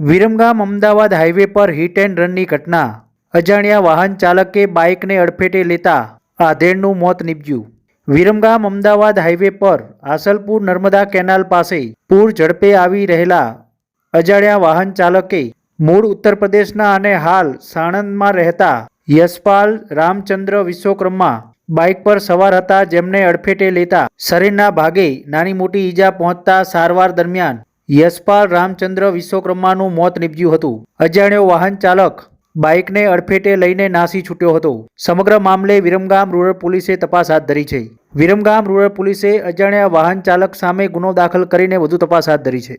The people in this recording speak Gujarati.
વિરમગામ અમદાવાદ હાઈવે પર હિટ એન્ડ રનની ઘટના. અજાણ્યા વાહન ચાલકે બાઇકને અડફેટે લેતા આધેડનું મોત નીપજ્યું. વિરમગામ અમદાવાદ હાઈવે પર આસલપુર નર્મદા કેનાલ પાસે પૂર ઝડપે આવી રહેલા અજાણ્યા વાહન ચાલકે મૂળ ઉત્તર પ્રદેશના અને હાલ સાણંદમાં રહેતા યશપાલ રામચંદ્ર વિશ્વકર્મા બાઇક પર સવાર હતા જેમને અડફેટે લેતા શરીરના ભાગે નાની મોટી ઈજા પહોંચતા સારવાર દરમિયાન યશપાલ રામચંદ્ર વિશ્વકર્માનું મોત નીપજ્યું હતું. અજાણ્યો વાહન ચાલક બાઇકને અડફેટે લઈને નાસી છૂટ્યો હતો. સમગ્ર મામલે વિરમગામ રૂરલ પોલીસે તપાસ હાથ ધરી છે. વિરમગામ રૂરલ પોલીસે અજાણ્યા વાહન ચાલક સામે ગુનો દાખલ કરીને વધુ તપાસ હાથ ધરી છે.